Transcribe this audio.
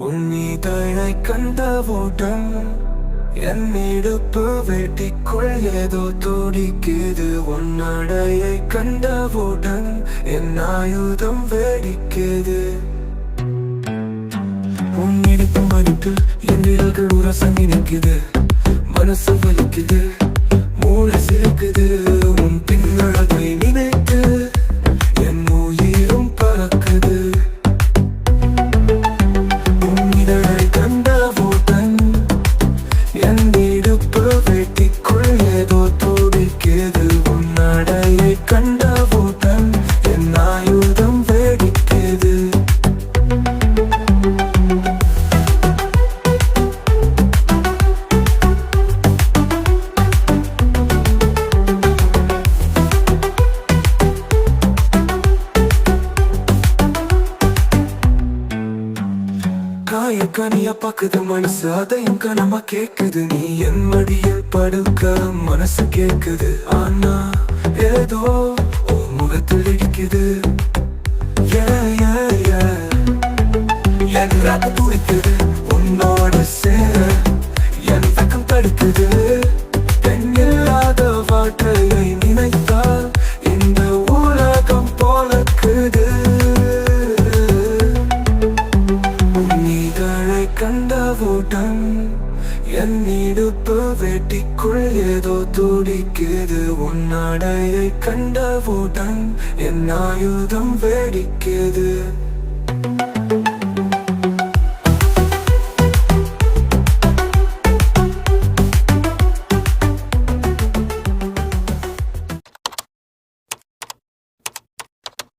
உன்னிதழை கண்டவுடன் என் இடுப்பு வெட்டிக்குள் ஏதோ துடிக்குது. உன்னடையை கண்டவுடன் என் ஆயுதம் வெடிக்குது. உன் இடுப்பு மடிப்பில் என் விரல்கள் உரசங்கி நிற்குது மனசு வலிக்குது. காய கனிய பாக்குது மனசு. அதையும் கனமா கேக்குது. நீ என் மடியில் படுக்க மனசு கேக்குது. ஆனா ஏதோ உன் முகத்தில் இடிக்குது. என் ரத்த துடிக்குது. உன்னோட சேர என் பக்கம் தடுக்குது. பெண் இல்லாத வாழ்க்கையை நினைத்தால் இந்த உலகம் போலக்குது. கூட்டம். என் இடுப்பு வெட்டிக்குள் ஏதோ துடிக்குது. உன் நடையை கண்டவுடன் என் ஆயுதம் வெடிக்குது.